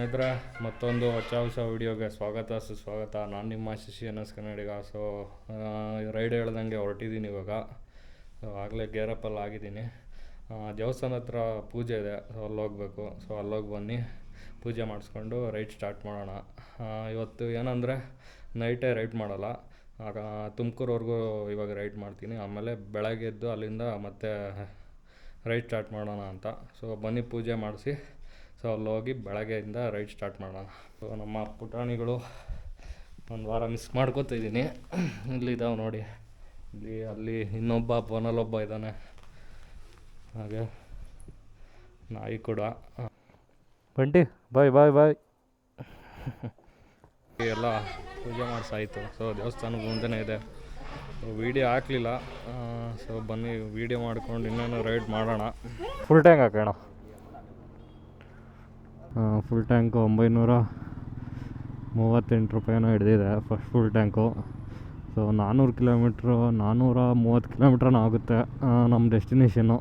ಸ್ನೇಹಿತರೆ, ಮತ್ತೊಂದು ಹೊಸ ಹೊಸ ವಿಡಿಯೋಗೆ ಸ್ವಾಗತ, ಸುಸ್ವಾಗತ. ನಾನು ನಿಮ್ಮ ಶಿಶಿ ಎನ್ ಎಸ್ ಕನ್ನಡಿಗ. ಸೊ ರೈಡ್ ಹೇಳ್ದಂಗೆ ಹೊರಟಿದ್ದೀನಿ ಇವಾಗ. ಸೊ ಆಗಲೇ ಗೇರಪ್ಪಲ್ಲಿ ಆಗಿದ್ದೀನಿ. ದೇವಸ್ಥಾನ ಹತ್ರ ಪೂಜೆ ಇದೆ. ಸೊ ಅಲ್ಲೋಗಬೇಕು ಸೊ ಅಲ್ಲೋಗಿ ಬನ್ನಿ. ಪೂಜೆ ಮಾಡಿಸ್ಕೊಂಡು ರೈಡ್ ಸ್ಟಾರ್ಟ್ ಮಾಡೋಣ. ಇವತ್ತು ಏನಂದರೆ ನೈಟೇ ರೈಡ್ ಮಾಡೋಲ್ಲ. ಆಗ ತುಮಕೂರವರೆಗೂ ಇವಾಗ ರೈಡ್ ಮಾಡ್ತೀನಿ. ಆಮೇಲೆ ಬೆಳಗ್ಗೆ ಎದ್ದು ಅಲ್ಲಿಂದ ಮತ್ತೆ ರೈಡ್ ಸ್ಟಾರ್ಟ್ ಮಾಡೋಣ ಅಂತ. ಸೊ ಬನ್ನಿ ಪೂಜೆ ಮಾಡಿಸಿ. ಸೊ ಅಲ್ಲೋಗಿ ಹೋಗಿ ಬೆಳಗ್ಗೆಯಿಂದ ರೈಡ್ ಸ್ಟಾರ್ಟ್ ಮಾಡೋಣ. ಸೊ ನಮ್ಮ ಪುಟಾಣಿಗಳು ಒಂದು ವಾರ ಮಿಸ್ ಮಾಡ್ಕೋತಾ ಇದ್ದೀನಿ. ಇಲ್ಲಿದ್ದಾವೆ ನೋಡಿ. ಇಲ್ಲಿ ಅಲ್ಲಿ ಇನ್ನೊಬ್ಬ ಫೋನಲ್ಲೊಬ್ಬ ಇದ್ದಾನೆ ಹಾಗೆ ನಾಯಿ ಕೂಡ. ಬಂಟಿ ಬಾಯ್ ಬಾಯ್ ಬಾಯ್. ಎಲ್ಲ ಪೂಜೆ ಮಾಡಿಸಾಯಿತು. ಸೊ ದೇವಸ್ಥಾನ ಮುಂದೆನೇ ಇದೆ. ವೀಡಿಯೋ ಹಾಕಲಿಲ್ಲ. ಸೊ ಬನ್ನಿ ವೀಡಿಯೋ ಮಾಡ್ಕೊಂಡು ಇನ್ನೇನು ರೈಡ್ ಮಾಡೋಣ. ಫುಲ್ ಟ್ಯಾಂಕ್ ಹಾಕೋಣ. ಫುಲ್ ಟ್ಯಾಂಕು ಒಂಬೈನೂರ ಮೂವತ್ತೆಂಟು ರೂಪಾಯಿನೋ ಹಿಡ್ದಿದೆ ಫಸ್ಟ್ ಫುಲ್ ಟ್ಯಾಂಕು ಸೊ ನಾನ್ನೂರು ಕಿಲೋಮೀಟ್ರು ನಾನ್ನೂರ ಮೂವತ್ತು ಕಿಲೋಮೀಟ್ರನೂ ಆಗುತ್ತೆ ನಮ್ಮ ಡೆಸ್ಟಿನೇಷನ್ನು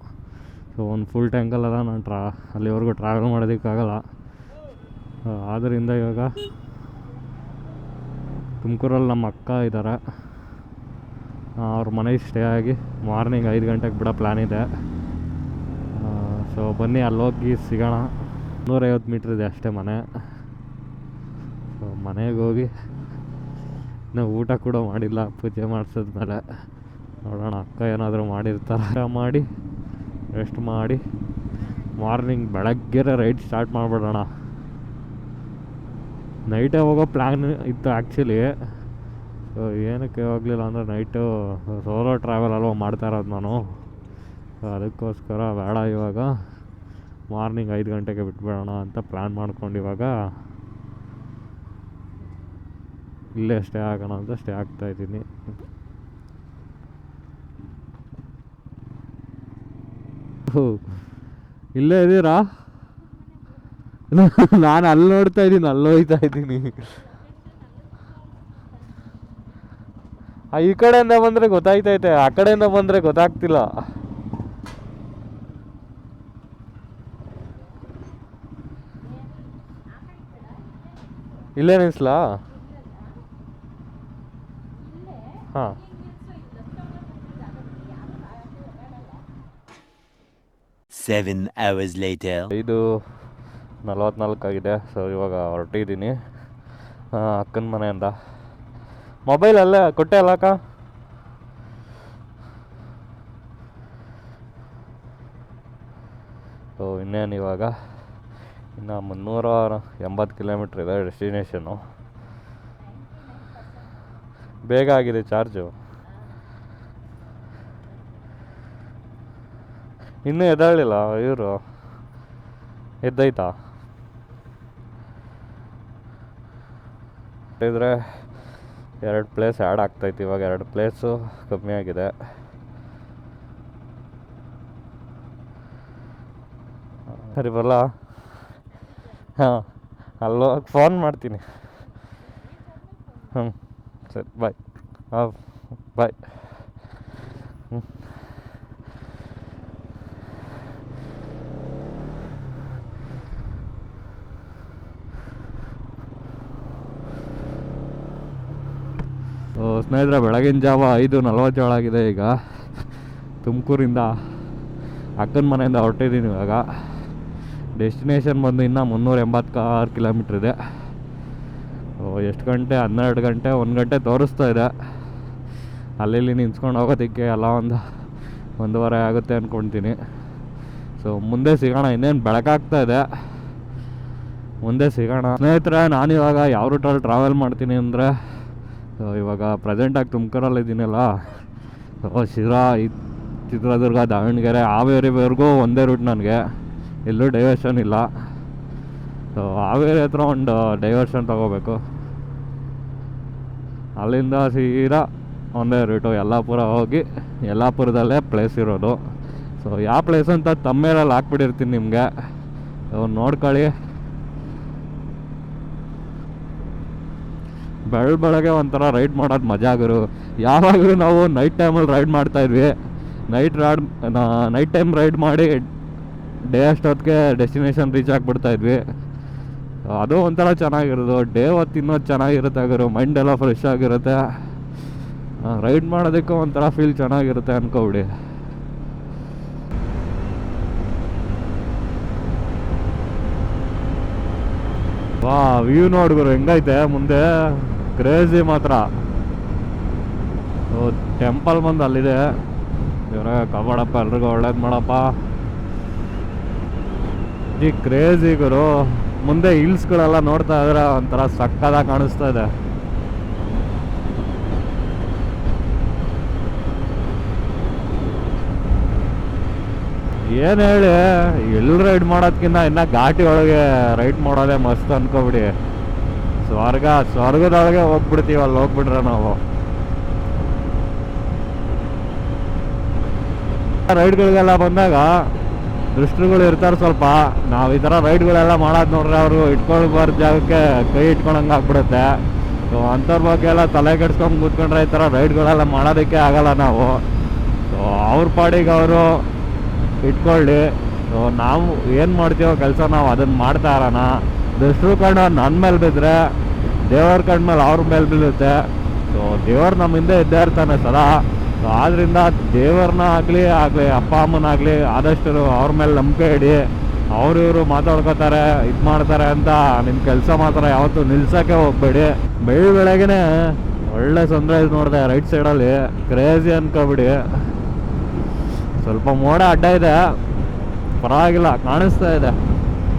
ಸೊ ಒಂದು ಫುಲ್ ಟ್ಯಾಂಕಲ್ಲೆಲ್ಲ ನಾನು ಟ್ರಾ ಅಲ್ಲಿವರೆಗೂ ಟ್ರಾವೆಲ್ ಮಾಡೋದಕ್ಕಾಗಲ್ಲ. ಆದ್ದರಿಂದ ಇವಾಗ ತುಮಕೂರಲ್ಲಿ ನಮ್ಮ ಅಕ್ಕ ಇದ್ದಾರೆ ಅವ್ರ ಮನೆಗೆ ಸ್ಟೇ ಆಗಿ ಮಾರ್ನಿಂಗ್ ಐದು ಗಂಟೆಗೆ ಬಿಡೋ ಪ್ಲ್ಯಾನ್ ಇದೆ. ಸೊ ಬನ್ನಿ, ಅಲ್ಲೋಗಿ ಸಿಗೋಣ. ನೂರೈವತ್ತು ಇದೆ ಅಷ್ಟೇ ಮನೆ. ಸೊ ಮನೆಗೆ ಹೋಗಿ ನಾವು ಊಟ ಕೂಡ ಮಾಡಿಲ್ಲ, ಪೂಜೆ ಮಾಡಿಸಿದ್ಮೇಲೆ ನೋಡೋಣ ಅಕ್ಕ ಏನಾದರೂ ಮಾಡಿರ್ತಾರೆ. ಮಾಡಿ ರೆಸ್ಟ್ ಮಾಡಿ ಮಾರ್ನಿಂಗ್ ಬೆಳಗ್ಗೆ ರೈಡ್ ಸ್ಟಾರ್ಟ್ ಮಾಡಿಬಿಡೋಣ. ನೈಟೇ ಹೋಗೋ ಪ್ಲ್ಯಾನ್ ಇತ್ತು ಆ್ಯಕ್ಚುಲಿ ಸೊ ಏನಕ್ಕೆ ಹೋಗಲಿಲ್ಲ ಅಂದರೆ ನೈಟು ಸೋಲೋ ಟ್ರಾವೆಲ್ ಅಲ್ವ ಮಾಡ್ತಾ ಇರೋದು ನಾನು. ಅದಕ್ಕೋಸ್ಕರ ಬೇಡ ಇವಾಗ. ಮಾರ್ನಿಂಗ್ ಐದು ಗಂಟೆಗೆ ಬಿಟ್ಬಿಡೋಣ ಅಂತ ಪ್ಲ್ಯಾನ್ ಮಾಡ್ಕೊಂಡು ಇವಾಗ ಇಲ್ಲೇ ಸ್ಟೇ ಆಗೋಣ ಅಂತ ಸ್ಟೇ ಆಗ್ತಾ ಇದ್ದೀನಿ. ಇಲ್ಲೇ ಇದ್ದೀರಾ? ನಾನು ಅಲ್ಲಿ ನೋಡ್ತಾ ಇದ್ದೀನಿ, ಅಲ್ಲಿ ಹೋಗ್ತಾ ಇದ್ದೀನಿ. ಈ ಕಡೆಯಿಂದ ಬಂದರೆ ಗೊತ್ತಾಯ್ತೈತೆ, ಆ ಕಡೆಯಿಂದ ಬಂದರೆ ಗೊತ್ತಾಗ್ತಿಲ್ಲ. ಇಲ್ಲೇ ನಿಲ್ಸ್ಲಾ? ಹಾಂ. Seven hours later. ಐದು ನಲವತ್ನಾಲ್ಕಾಗಿದೆ ಸೊ ಇವಾಗ ಹೊರಟಿದ್ದೀನಿ. ಅಕ್ಕನ ಮನೆಯಿಂದ. ಮೊಬೈಲ್ ಅಲ್ಲೇ ಕೊಟ್ಟೆ ಅಲ್ಲ ಅಕ್ಕ? ಸೊ ಇನ್ನೇನು ಇವಾಗ? ಇನ್ನು ಮುನ್ನೂರ ಎಂಬತ್ತು ಕಿಲೋಮೀಟ್ರ್ ಇದೆ ಡೆಸ್ಟಿನೇಷನು ಬೇಗ ಆಗಿದೆ ಚಾರ್ಜು. ಇನ್ನೂ ಎದ್ದಾಳಿಲ್ಲ ಇವರು. ಎದ್ದೈತಾ ಇದ್ರೆ ಎರಡು ಪ್ಲೇಸ್ ಆ್ಯಡ್ ಆಗ್ತೈತಿ, ಇವಾಗ ಎರಡು ಪ್ಲೇಸು ಕಮ್ಮಿ ಆಗಿದೆ. ಸರಿ ಬರಲ್ಲ ಹಾಂ ಅಲ್ಲೋಗಿ ಫೋನ್ ಮಾಡ್ತೀನಿ. ಹ್ಞೂ ಸರಿ ಬಾಯ್ ಹಾಂ ಬಾಯ್ ಹ್ಞೂ ಸ್ನೇಹಿತರೆ, ಬೆಳಗಿನ ಜಾವ ಐದು ನಲವತ್ತೇಳಾಗಿದೆ ಈಗ. ತುಮಕೂರಿಂದ ಅಕ್ಕನ ಮನೆಯಿಂದ ಹೊರಟಿದ್ದೀನಿ ಇವಾಗ. ಡೆಸ್ಟಿನೇಷನ್ ಬಂದು ಇನ್ನೂ ಮುನ್ನೂರ ಎಂಬತ್ತಾರು ಕಿಲೋಮೀಟ್ರ್ ಇದೆ. ಓ, ಎಷ್ಟು ಗಂಟೆ? ಹನ್ನೆರಡು ಗಂಟೆ, ಒಂದು ಗಂಟೆ ತೋರಿಸ್ತಾ ಇದೆ. ಅಲ್ಲಿ ನಿಂತ್ಕೊಂಡು ಹೋಗೋದಕ್ಕೆ ಎಲ್ಲ ಒಂದು ಒಂದೂವರೆ ಆಗುತ್ತೆ ಅಂದ್ಕೊಳ್ತೀನಿ ಸೊ ಮುಂದೆ ಸಿಗೋಣ, ಇನ್ನೇನು ಬೆಳಕಾಗ್ತಾ ಇದೆ. ಮುಂದೆ ಸಿಗೋಣ. ಸ್ನೇಹಿತರೆ ನಾನಿವಾಗ ಯಾವ ರೂಟಲ್ಲಿ ಟ್ರಾವೆಲ್ ಮಾಡ್ತೀನಿ ಅಂದರೆ ಇವಾಗ ಪ್ರೆಸೆಂಟಾಗಿ ತುಮಕೂರಲ್ಲಿ ಸೊ ಶಿರಾ ಚಿತ್ರದುರ್ಗ, ದಾವಣಗೆರೆ, ಹಾವೇರಿವರೆಗೂ ಒಂದೇ ರೂಟ್ ನನಗೆ. ಎಲ್ಲೂ ಡೈವರ್ಷನ್ ಇಲ್ಲ. ಸೊ ಹಾವೇರಿ ಹತ್ರ ಒಂದು ಡೈವರ್ಷನ್ ತಗೋಬೇಕು. ಅಲ್ಲಿಂದ ಸೀದಾ ಒಂದೇ ರೂಟು ಯಲ್ಲಾಪುರ ಹೋಗಿ ಯಲ್ಲಾಪುರದಲ್ಲೇ ಪ್ಲೇಸ್ ಇರೋದು. ಸೊ ಯಾವ ಪ್ಲೇಸ್ ಅಂತ ತಮ್ಮೇಲಲ್ಲಿ ಹಾಕ್ಬಿಟ್ಟಿರ್ತೀನಿ ನಿಮಗೆ. ನೋಡ್ಕೊಳ್ಳಿ. ಬೆಳ ಬೆಳಗ್ಗೆ ಒಂಥರ ರೈಡ್ ಮಾಡೋದು ಮಜಾ ಆಗರು ಯಾವಾಗಲೂ ನಾವು ನೈಟ್ ಟೈಮಲ್ಲಿ ರೈಡ್ ಮಾಡ್ತಾಯಿದ್ವಿ ನೈಟ್ ರಾಡ್ ನೈಟ್ ಟೈಮ್ ರೈಡ್ ಮಾಡಿ ಡೇ ಅಷ್ಟೊತ್ತಿಗೆ ಡೆಸ್ಟಿನೇಷನ್ ರೀಚ್ ಆಗಿಬಿಡ್ತಾ ಇದ್ವಿ. ಅದು ಒಂಥರ ಚೆನ್ನಾಗಿರೋದು. ಡೇ ಹೊತ್ತು ತಿನ್ನೋದು ಚೆನ್ನಾಗಿರುತ್ತೆ ಆಗಿರೋ ಮೈಂಡ್ ಎಲ್ಲ ಫ್ರೆಶ್ ಆಗಿರುತ್ತೆ. ರೈಡ್ ಮಾಡೋದಕ್ಕೂ ಒಂಥರ ಫೀಲ್ ಚೆನ್ನಾಗಿರುತ್ತೆ ಅನ್ಕೋಬಿಡಿ ವಾ ವ್ಯೂ ನೋಡ್ಗುರು ಹೆಂಗೈತೆ ಮುಂದೆ? ಕ್ರೇಜಿ ಮಾತ್ರ. ಟೆಂಪಲ್ ಬಂದು ಅಲ್ಲಿದೆ. ಇವ್ರ ಕಬಾಡಪ್ಪ ಎಲ್ರಿಗೂ ಒಳ್ಳೇದು ಮಾಡಪ್ಪ. ಈ ಕ್ರೇಜಿ ಗುರು, ಮುಂದೆ ಹಿಲ್ಸ್ಗಳೆಲ್ಲ ನೋಡ್ತಾ ಇದ್ರೆ ಒಂಥರ ಸಕ್ಕದಾಗ ಕಾಣಿಸ್ತಾ ಇದೆ. ಏನು ಹೇಳಿ ಎಲ್ಲಿ ರೈಡ್ ಮಾಡೋದ್ಕಿಂತ ಇನ್ನ ಘಾಟಿ ಒಳಗೆ ರೈಡ್ ಮಾಡೋದೇ ಮಸ್ತ್ ಅನ್ಕೋಬಿಡಿ. ಸ್ವರ್ಗ, ಸ್ವರ್ಗದೊಳಗೆ ಅಲ್ಲಿ ಹೋಗ್ಬಿಟ್ರೆ ನಾವು. ರೈಡ್ಗಳಿಗೆಲ್ಲ ಬಂದಾಗ ದೃಷ್ಟಿಗಳು ಇರ್ತಾರೆ ಸ್ವಲ್ಪ. ನಾವು ಈ ಥರ ರೈಡ್ಗಳೆಲ್ಲ ಮಾಡೋದು ನೋಡ್ರೆ ಅವರು ಇಟ್ಕೊಳ್ಬಾರ್ದು ಜಾಗಕ್ಕೆ ಕೈ ಇಟ್ಕೊಳಂಗೆ ಆಗ್ಬಿಡುತ್ತೆ. ಸೊ ಅಂಥವ್ರ ಬಗ್ಗೆ ಎಲ್ಲ ತಲೆ ಕೆಡ್ಸ್ಕೊಂಡು ಕೂತ್ಕೊಂಡ್ರೆ ಈ ಥರ ರೈಡ್ಗಳೆಲ್ಲ ಮಾಡೋದಕ್ಕೆ ಆಗಲ್ಲ ನಾವು. ಸೊ ಅವ್ರ ಪಾಡಿಗೆ ಅವರು ಇಟ್ಕೊಳ್ಳಿ. ಸೊ ನಾವು ಏನು ಮಾಡ್ತೀವೋ ಕೆಲಸ ನಾವು ಅದನ್ನು ಮಾಡ್ತಾ ಇರೋಣ. ದುಷ್ಟರು ಕಣ್ಣು ನನ್ನ ಮೇಲೆ ಬಿದ್ದರೆ ದೇವ್ರ ಕಣ್ಮೇಲೆ ಅವ್ರ ಮೇಲೆ ಬೀಳುತ್ತೆ. ಸೊ ದೇವ್ರು ನಮ್ಮ ಹಿಂದೆ ಇದ್ದೇ ಇರ್ತಾನೆ ಸದಾ. ಸೊ ಆದ್ರಿಂದ ದೇವ್ರನ್ನ ಆಗಲಿ ಆಗಲಿ, ಅಪ್ಪ ಅಮ್ಮನಾಗಲಿ ಆದಷ್ಟು ಅವ್ರ ಮೇಲೆ ನಂಬಿಕೆ ಇಡಿ, ಅವರು ಇವರು ಮಾತಾಡ್ಕೋತಾರೆ, ಇದು ಮಾಡ್ತಾರೆ ಅಂತ ನಿಮ್ಮ ಕೆಲಸ ಮಾತ್ರ ಯಾವತ್ತೂ ನಿಲ್ಸೋಕ್ಕೆ ಹೋಗ್ಬೇಡಿ. ಬೆಳಿ ಬೆಳಗ್ಗೆನೆ ಒಳ್ಳೆ ಸನ್ರೈಸ್ ನೋಡಿದೆ ರೈಟ್ ಸೈಡಲ್ಲಿ ಕ್ರೇಜಿ ಅನ್ಕೋಬಿಡಿ. ಸ್ವಲ್ಪ ಮೋಡ ಅಡ್ಡ ಇದೆ. ಪರವಾಗಿಲ್ಲ, ಕಾಣಿಸ್ತಾ ಇದೆ.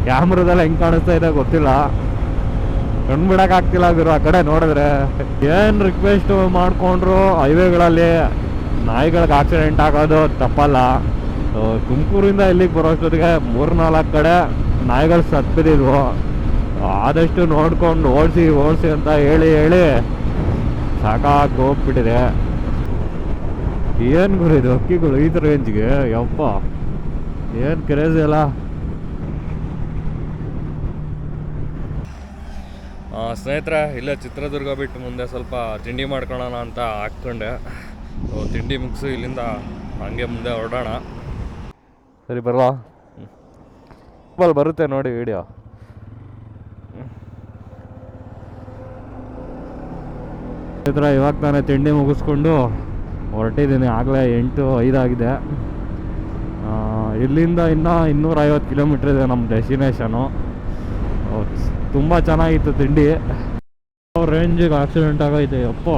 ಕ್ಯಾಮ್ರಾದಲ್ಲಿ ಹೆಂಗ್ ಕಾಣಿಸ್ತಾ ಇದೆ ಗೊತ್ತಿಲ್ಲ. ಕಣ್ಬಿಡಕ್ ಆಗ್ತಿಲ್ಲ ಗುರು ಆ ಕಡೆ ನೋಡಿದ್ರೆ. ಏನು ರಿಕ್ವೆಸ್ಟ್ ಮಾಡ್ಕೊಂಡ್ರು ಹೈವೇಗಳಲ್ಲಿ ನಾಯಿಗಳಿಗೆ ಆಕ್ಸಿಡೆಂಟ್ ಆಗೋದು ತಪ್ಪಲ್ಲ. ತುಮಕೂರಿಂದ ಇಲ್ಲಿಗೆ ಬರೋಷ್ಟೊತ್ತಿಗೆ ಮೂರು ನಾಲ್ಕು ಕಡೆ ನಾಯಿಗಳು ಸತ್ತಿದ್ವು ಆದಷ್ಟು ನೋಡ್ಕೊಂಡು ಓಡಿಸಿ ಓಡಿಸಿ ಅಂತ ಹೇಳಿ ಹೇಳಿ ಸಾಕಾಗಿ ಹೋಗ್ಬಿಟ್ಟಿದೆ ಏನು ಗುರು ಇದು? ಹಕ್ಕಿಗಳು ಈ ಥರ ರೇಂಜ್ಗೆ ಯಪ್ಪ. ಏನು ಕ್ರೇಜ್ ಅಲ್ಲ? ಸ್ನೇಹಿತರೆ, ಇಲ್ಲೇ ಚಿತ್ರದುರ್ಗ ಬಿಟ್ಟು ಮುಂದೆ ಸ್ವಲ್ಪ ತಿಂಡಿ ಮಾಡ್ಕೊಳ್ಳೋಣ ಅಂತ ಹಾಕ್ಕೊಂಡೆ. ಸೊ ತಿಂಡಿ ಮುಗಿಸು ಇಲ್ಲಿಂದ ಹಂಗೆ ಮುಂದೆ ಹೊರಡೋಣ. ಸರಿ ಬರಲ್ಲ ಅಲ್ಲಿ ಬರುತ್ತೆ ನೋಡಿ ವಿಡಿಯೋ ಸ್ನೇಹಿತರೆ ಇವಾಗ ತಾನೇ ತಿಂಡಿ ಮುಗಿಸ್ಕೊಂಡು ಹೊರಟಿದ್ದೀನಿ. ಆಗಲೇ ಎಂಟು ಐದಾಗಿದೆ ಇಲ್ಲಿಂದ ಇಲ್ಲಿಂದ ಇನ್ನೂ ಇನ್ನೂರೈವತ್ತು ಕಿಲೋಮೀಟ್ರ್ ಇದೆ ನಮ್ಮ ಡೆಸ್ಟಿನೇಷನು ತುಂಬ ಚೆನ್ನಾಗಿತ್ತು ತಿಂಡಿ. ರೇಂಜಿಗೆ ಆಕ್ಸಿಡೆಂಟ್ ಆಗೈತೆ ಅಪ್ಪ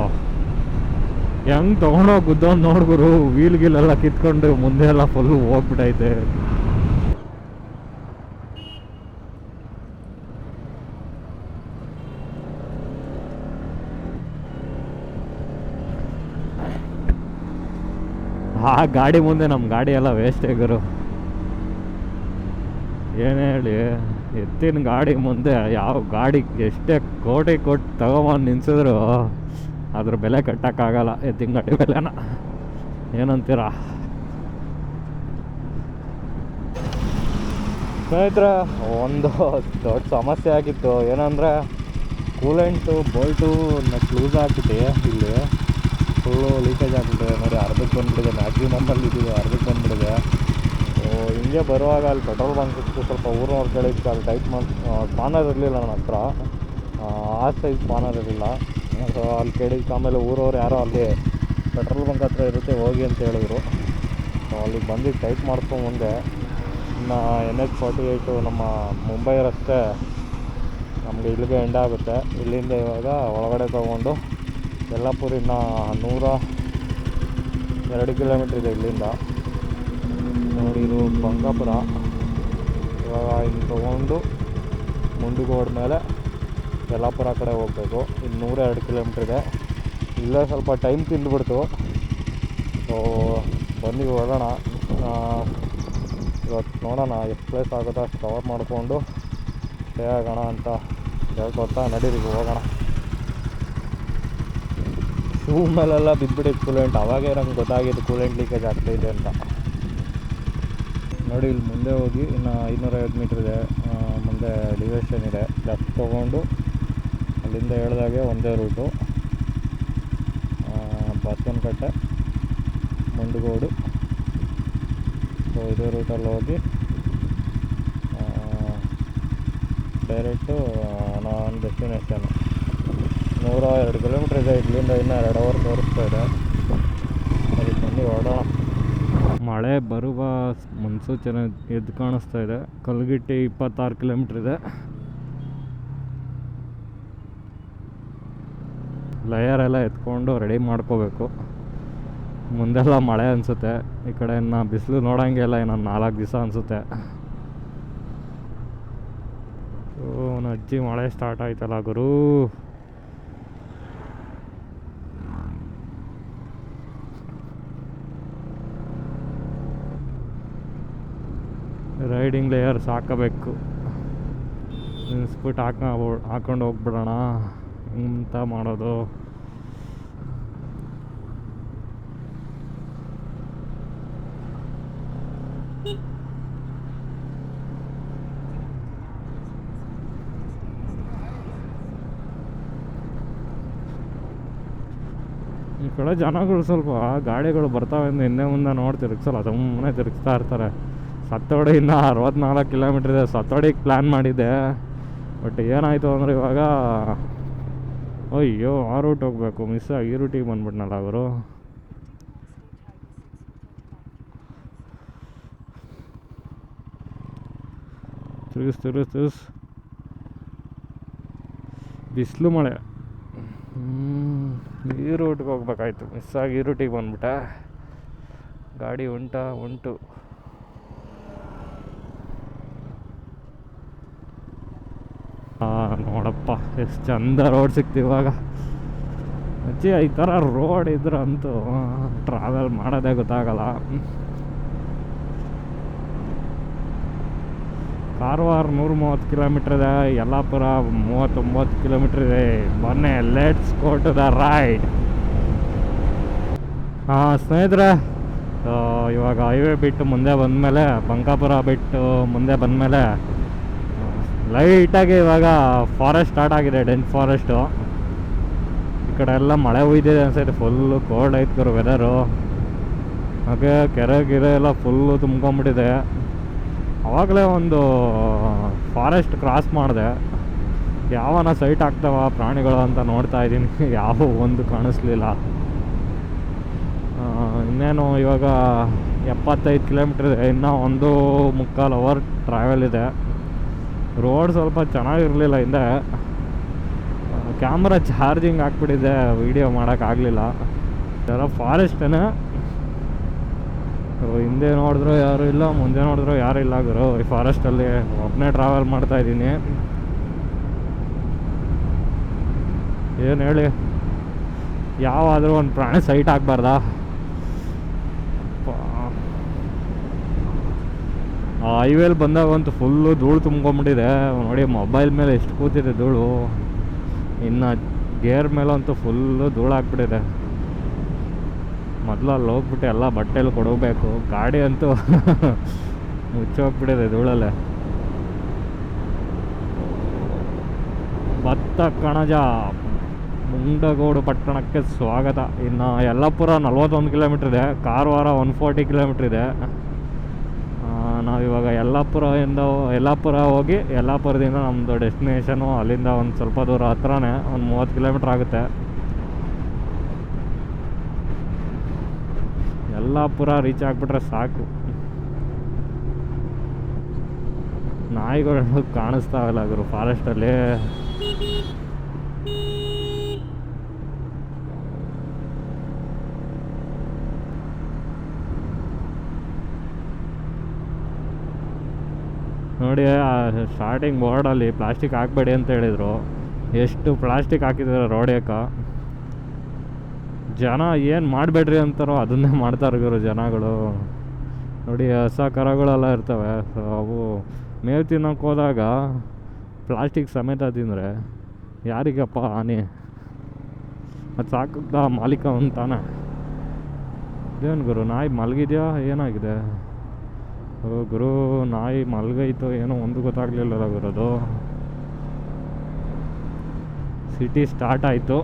ಹೆಂಗ್ ತೊಗೊಂಡೋಗಿ ಗುದ್ದೋನ್ ನೋಡ್ಗುರು ವೀಲ್ ಗೀಲೆಲ್ಲ ಕಿತ್ಕೊಂಡು ಮುಂದೆ ಎಲ್ಲ ಫುಲ್ ಹೋಗ್ಬಿಟ್ಟೈತೆ ಆ ಗಾಡಿ ಮುಂದೆ ನಮ್ಮ ಗಾಡಿ ಎಲ್ಲ ವೇಸ್ಟ್ ಗುರು. ಏನು ಹೇಳಿ, ಎತ್ತಿನ ಗಾಡಿ ಮುಂದೆ ಯಾವ ಗಾಡಿ ಎಷ್ಟೇ ಕೋಟಿ ಕೊಟ್ಟು ತಗೊಂಬಂದು ನಿಲ್ಸಿದ್ರು. ಅದ್ರ ಬೆಲೆ ಕಟ್ಟೋಕ್ಕಾಗಲ್ಲ ಗಾಡಿ ಬೆಲೆನ. ಏನಂತೀರ? ಸ್ನೇಹಿತರ, ಒಂದು ದೊಡ್ಡ ಸಮಸ್ಯೆ ಆಗಿತ್ತು. ಏನಂದರೆ ಕೂಲೆಂಟು ಬೋಲ್ಟು ಲೂಸ್ ಆಗ್ತಿದೆ ಇಲ್ಲಿ. ಫುಲ್ಲು ಲೀಕೇಜ್ ಆಗ್ಬಿಟ್ಟಿದೆ ನೋಡಿ, ಅರ್ಧಕ್ಕೆ ಬಂದ್ಬಿಟ್ಟಿದೆ. ಮ್ಯಾಕ್ಸಿಮಮ್ಮಲ್ಲಿ ಇದು ಅರ್ಧಕ್ಕೆ ಸೊ ಹಿಂಗೆ ಬರುವಾಗ ಅಲ್ಲಿ ಪೆಟ್ರೋಲ್ ಬಂಕ್ ಇತ್ತು. ಸ್ವಲ್ಪ ಊರಿನವ್ರು ಕೇಳಿದ್ದು ಅಲ್ಲಿ ಟೈಟ್ ಮಾಡಿ ಸ್ಪಾನರ್ ಇರಲಿಲ್ಲ ನನ್ನ ಹತ್ರ. ಆ ಸೈಜ್ ಸ್ಪಾನರ್ ಇರಲಿಲ್ಲ. ಸೊ ಅಲ್ಲಿ ಕೇಳಿದ್ಕೆ ಆಮೇಲೆ ಊರವ್ರು ಯಾರೋ ಅಲ್ಲಿ ಪೆಟ್ರೋಲ್ ಬಂಕ್ ಹತ್ರ ಇರುತ್ತೆ, ಹೋಗಿ ಅಂತ ಹೇಳಿದ್ರು. ಸೊ ಅಲ್ಲಿಗೆ ಬಂದು ಟೈಪ್ ಮಾಡ್ಕೊಂಡು ಮುಂದೆ, ಇನ್ನು ಎನ್ ಎಚ್ ಫಾರ್ಟಿ ಏಯ್ಟು ನಮ್ಮ ಮುಂಬೈ ರಸ್ತೆ ನಮಗೆ ಇಲ್ಲಿಗೆ ಎಂಡ್ ಆಗುತ್ತೆ. ಇಲ್ಲಿಂದ ಇವಾಗ ಒಳಗಡೆ ತೊಗೊಂಡು ಯಲ್ಲಾಪುರ ಇನ್ನು ನೂರ ಎರಡು ಕಿಲೋಮೀಟ್ರ್ ಇದೆ ಇಲ್ಲಿಂದ. ನೋಡಿ, ಇದು ಬಂಗಾಪುರ. ಇವಾಗ ಇಲ್ಲಿ ತೊಗೊಂಡು ಮುಂದಕ್ಕೆ ಹೋದ್ಮೇಲೆ ಯಲ್ಲಾಪುರ ಕಡೆ ಹೋಗಬೇಕು. ಇನ್ನು ನೂರ ಎರಡು ಕಿಲೋಮೀಟ್ರ್ ಇದೆ. ಇಲ್ಲೇ ಸ್ವಲ್ಪ ಟೈಮ್ ತಿಂದುಬಿಡ್ತು. ಸೊ ಬನ್ನಿ ಹೋಗೋಣ. ಇವತ್ತು ನೋಡೋಣ ಎಷ್ಟು ಪ್ಲೇಸ್ ಆಗುತ್ತೋ ಅಷ್ಟು ಕವರ್ ಮಾಡಿಕೊಂಡು ಸ್ಟೇ ಆಗೋಣ ಅಂತ ಹೇಳ್ಕೊಡ್ತಾ ನಡೀರಿ, ಹೋಗೋಣ. ಶೂ ಮೇಲೆಲ್ಲ ಬಿದ್ದುಬಿಟ್ಟಿತ್ತು ಕೂಲೆಂಟ್ ಅವಾಗೇ ನಂಗೆ ಗೊತ್ತಾಗಿದ್ದು ಕೂಲೆಂಟ್ ಲೀಕೇಜ್ ಆಗ್ತಾಯಿದೆ ಅಂತ. ನೋಡಿ, ಇಲ್ಲಿ ಮುಂದೆ ಹೋಗಿ ಇನ್ನು ಐನೂರೈವತ್ತು ಮೀಟ್ರ್ ಇದೆ. ಮುಂದೆ ಡಿವೈಷನ್ ಇದೆ. ಲೆಫ್ಟ್ ತೊಗೊಂಡು ಅಲ್ಲಿಂದ ಹೇಳ್ದಾಗೆ ಒಂದೇ ರೂಟು. ಬಸವನಕಟ್ಟೆ, ಮುಂಡಗೋಡು. ಸೊ ಇದೇ ರೂಟಲ್ಲಿ ಹೋಗಿ ಡೈರೆಕ್ಟು ನಾನು ಡೆಸ್ಟಿನೇಷನ್ ನೂರ ಎರಡು ಕಿಲೋಮೀಟ್ರ್ ಇದೆ. ಇಲ್ಲಿಂದ ಇನ್ನೂ ಎರಡು ಅವರ್ ತೋರಿಸ್ತಾ ಇದೆ. ಸರಿ ಬಂದು ಹೊರಡೋಣ ಮಳೆ ಬರುವ ಮುನ್ಸೂಚನೆ ಎದ್ದು ಕಾಣಿಸ್ತಾ ಇದೆ. ಕಲ್ಗಿಟ್ಟಿ ಇಪ್ಪತ್ತಾರು ಕಿಲೋಮೀಟ್ರ್ ಇದೆ. ಲೇಯರ್ ಎಲ್ಲ ಎತ್ಕೊಂಡು ರೆಡಿ ಮಾಡ್ಕೋಬೇಕು. ಮುಂದೆಲ್ಲ ಮಳೆ ಅನಿಸುತ್ತೆ. ಈ ಕಡೆ ಇನ್ನು ಬಿಸಿಲು ನೋಡೋಂಗೆಲ್ಲ ಇನ್ನೊಂದು ನಾಲ್ಕು ದಿವಸ ಅನಿಸುತ್ತೆ. ನನ್ನ ಅಜ್ಜಿ ಮಳೆ ಸ್ಟಾರ್ಟ್ ಆಯ್ತಲ್ಲ ಗುರು. ರೈಡಿಂಗ್ ಲೇಯರ್ಸ್ ಹಾಕಬೇಕು ನಿನ್ಸ್ಬಿಟ್ಟು ಹಾಕ ಹಾಕೊಂಡು ಹೋಗ್ಬಿಡೋಣ. ಎಂತ ಮಾಡೋದು? ಈ ಕಡೆ ಜನಗಳು ಸ್ವಲ್ಪ ಗಾಡಿಗಳು ಬರ್ತಾವೆ ಅಂದ್ರೆ ಹಿಂದೆ ಮುಂದೆ ನೋಡಿ ತಿರುಗಿಸಲ್ಲ ಸುಮ್ಮನೆ ತಿರುಗಿಸ್ತಾ ಇರ್ತಾರೆ. ಸತ್ತೋಡಿ ಇನ್ನೂ ಅರವತ್ನಾಲ್ಕು ಕಿಲೋಮೀಟ್ರ್ ಇದೆ, ಸತ್ತೋಡಿಗೆ ಪ್ಲ್ಯಾನ್ ಮಾಡಿದ್ದೆ. ಬಟ್ ಏನಾಯಿತು ಅಂದರೆ ಇವಾಗ ಅಯ್ಯೋ ಆ ರೂಟ್ ಹೋಗಬೇಕು ಮಿಸ್ ಆಗಿ ಈ ರೂಟಿಗೆ ಬಂದ್ಬಿಟ್ನಲ್ಲ ಅವರು ತಿರುಗಿಸ್ ತಿರುಗಿಸ್ ತಿರುಗಿಸ್. ಬಿಸಿಲು ಮಳೆ. ಈ ರೂಟ್ಗೆ ಹೋಗ್ಬೇಕಾಯ್ತು. ಮಿಸ್ ಆಗಿ ಈ ರೂಟಿಗೆ ಬಂದ್ಬಿಟ್ಟ. ಗಾಡಿ ಉಂಟಾ, ಉಂಟು. ನೋಡಪ್ಪ, ಎಷ್ಟು ಚಂದ ರೋಡ್ ಸಿಕ್ತು ಇವಾಗ. ಅಜ್ಜಿ, ಈ ಥರ ರೋಡ್ ಇದ್ರಂತೂ ಟ್ರಾವೆಲ್ ಮಾಡೋದೇ ಗೊತ್ತಾಗಲ್ಲ. ಕಾರವಾರ ನೂರ ಮೂವತ್ತು ಕಿಲೋಮೀಟ್ರ್ ಇದೆ, ಯಲ್ಲಾಪುರ ಮೂವತ್ತೊಂಬತ್ತು ಕಿಲೋಮೀಟ್ರ್ ಇದೆ. ಮೊನ್ನೆ ಲೆಟ್ಸ್ ಗೋ ದ ರೈಡ್ ಹಾಂ, ಸ್ನೇಹಿತರೆ ಇವಾಗ ಹೈವೇ ಬಿಟ್ಟು ಮುಂದೆ ಬಂದಮೇಲೆ, ಬಂಕಾಪುರ ಬಿಟ್ಟು ಮುಂದೆ ಬಂದಮೇಲೆ ಲೈಟಾಗಿ ಇವಾಗ ಫಾರೆಸ್ಟ್ ಸ್ಟಾರ್ಟ್ ಆಗಿದೆ ಡೆನ್ ಫಾರೆಸ್ಟು ಈ ಕಡೆ ಎಲ್ಲ ಮಳೆ ಹುಯ್ದಿದೆ ಅನ್ಸೈತೆ ಫುಲ್ಲು ಕೋಲ್ಡ್ ಐತೆ ಕರು ವೆದರು ಹಾಗೆ ಕೆರೆ ಗಿರೆ ಎಲ್ಲ ಫುಲ್ಲು ತುಂಬ್ಕೊಂಬಿಟ್ಟಿದೆ ಆವಾಗಲೇ ಒಂದು ಫಾರೆಸ್ಟ್ ಕ್ರಾಸ್ ಮಾಡಿದೆ. ಯಾವನ ಸೈಟ್ ಆಗ್ತಾವ, ಪ್ರಾಣಿಗಳು ಅಂತ ನೋಡ್ತಾ ಇದ್ದೀನಿ. ಯಾವ ಒಂದು ಕಾಣಿಸ್ಲಿಲ್ಲ. ಇನ್ನೇನು ಇವಾಗ ಎಪ್ಪತ್ತೈದು ಕಿಲೋಮೀಟ್ರ್ ಇದೆ, ಇನ್ನೂ ಒಂದು ಮುಕ್ಕಾಲು ಅವರ್ ಟ್ರಾವೆಲ್ ಇದೆ. ರೋಡ್ ಸ್ವಲ್ಪ ಚೆನ್ನಾಗಿರಲಿಲ್ಲ ಹಿಂದೆ. ಕ್ಯಾಮ್ರಾ ಚಾರ್ಜಿಂಗ್ ಹಾಕ್ಬಿಟ್ಟಿದ್ದೆ ವೀಡಿಯೋ ಮಾಡೋಕ್ಕಾಗಲಿಲ್ಲ ಥರ ಫಾರೆಸ್ಟೇನೆ ಹಿಂದೆ ನೋಡಿದ್ರು ಯಾರು ಇಲ್ಲ, ಮುಂದೆ ನೋಡಿದ್ರು ಯಾರು ಇಲ್ಲ ಗುರು. ಈ ಫಾರೆಸ್ಟಲ್ಲಿ ಒಬ್ಬನೇ ಟ್ರಾವೆಲ್ ಮಾಡ್ತಾ ಇದ್ದೀನಿ. ಏನು ಹೇಳಿ? ಯಾವಾದರೂ ಒಂದು ಪ್ರಾಣಿ ಸೈಟ್ ಆಗಬಾರ್ದಾ ಆ ಹೈವೇಲಿ ಬಂದಾಗಂತೂ ಫುಲ್ಲು ಧೂಳು ತುಂಬ್ಕೊಂಬಿಟ್ಟಿದೆ. ನೋಡಿ ಮೊಬೈಲ್ ಮೇಲೆ ಎಷ್ಟು ಕೂತಿದೆ ಧೂಳು. ಇನ್ನು ಗೇರ್ ಮೇಲಂತೂ ಫುಲ್ಲು ಧೂಳು ಹಾಕ್ಬಿಟ್ಟಿದೆ ಮೊದಲು ಅಲ್ಲಿ ಹೋಗ್ಬಿಟ್ಟು ಎಲ್ಲ ಬಟ್ಟೆಲಿ ಕೊಡಬೇಕು ಗಾಡಿ ಅಂತೂ ಮುಚ್ಚೋಗ್ಬಿಟ್ಟಿದೆ ಧೂಳಲ್ಲೇ. ಭತ್ತ ಕಣಜ, ಮುಂಡಗೋಡು ಪಟ್ಟಣಕ್ಕೆ ಸ್ವಾಗತ. ಇನ್ನು ಯಲ್ಲಾಪುರ ನಲ್ವತ್ತೊಂದು ಕಿಲೋಮೀಟ್ರ್ ಇದೆ. ಕಾರವಾರ ಒನ್ ಫೋರ್ಟಿ ಕಿಲೋಮೀಟ್ರ್ ಇದೆ. ನಾವಿವಾಗ ಯಲ್ಲಾಪುರದಿಂದ ಯಲ್ಲಾಪುರ ಹೋಗಿ ಯಲ್ಲಾಪುರದಿಂದ ನಮ್ಮದು ಡೆಸ್ಟಿನೇಷನು ಅಲ್ಲಿಂದ ಒಂದು ಸ್ವಲ್ಪ ದೂರ ಹತ್ರನೇ, ಒಂದು ಮೂವತ್ತು ಕಿಲೋಮೀಟ್ರ್ ಆಗುತ್ತೆ. ಯಲ್ಲಾಪುರ ರೀಚ್ ಆಗಿಬಿಟ್ರೆ ಸಾಕು. ನಾಯಿಗಳು ಕಾಣಿಸ್ತಾವಲ್ಲ ಗುರು ಫಾರೆಸ್ಟಲ್ಲಿ ನೋಡಿ ಸ್ಟಾರ್ಟಿಂಗ್ ಬೋರ್ಡಲ್ಲಿ ಪ್ಲಾಸ್ಟಿಕ್ ಹಾಕಬೇಡಿ ಅಂತ ಹೇಳಿದರು. ಎಷ್ಟು ಪ್ಲಾಸ್ಟಿಕ್ ಹಾಕಿದ್ದಾರೆ ರೋಡ್ಯಾಕ ಜನ ಏನು ಮಾಡಬೇಡ್ರಿ ಅಂತಾರೋ ಅದನ್ನೇ ಮಾಡ್ತಾರೆ ಗುರು ಜನಗಳು. ನೋಡಿ, ಹೊಸ ಕರಗಳೆಲ್ಲ ಇರ್ತವೆ. ಸೊ ಅವು ಮೇವು ತಿನ್ನೋಕೆ ಹೋದಾಗ ಪ್ಲಾಸ್ಟಿಕ್ ಸಮೇತ ತಿಂದರೆ ಯಾರಿಗಪ್ಪ ಹಾನಿ? ಅದು ಸಾಕುತ್ತಾ ಮಾಲೀಕ ಅಂತಾನೆ. ಇದೇನು ಗುರು, ನಾಯಿ ಮಲಗಿದೆಯಾ? ಏನಾಗಿದೆ? ಗುರು ನಾಯಿ ಮಲ್ಗೈತೋ ಏನೋ ಒಂದು ಗೊತ್ತಾಗ್ಲಿಲ್ಲ ಗುರುದು ಸಿಟಿ ಸ್ಟಾರ್ಟ್ ಆಯಿತು.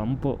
ಹಂಪು.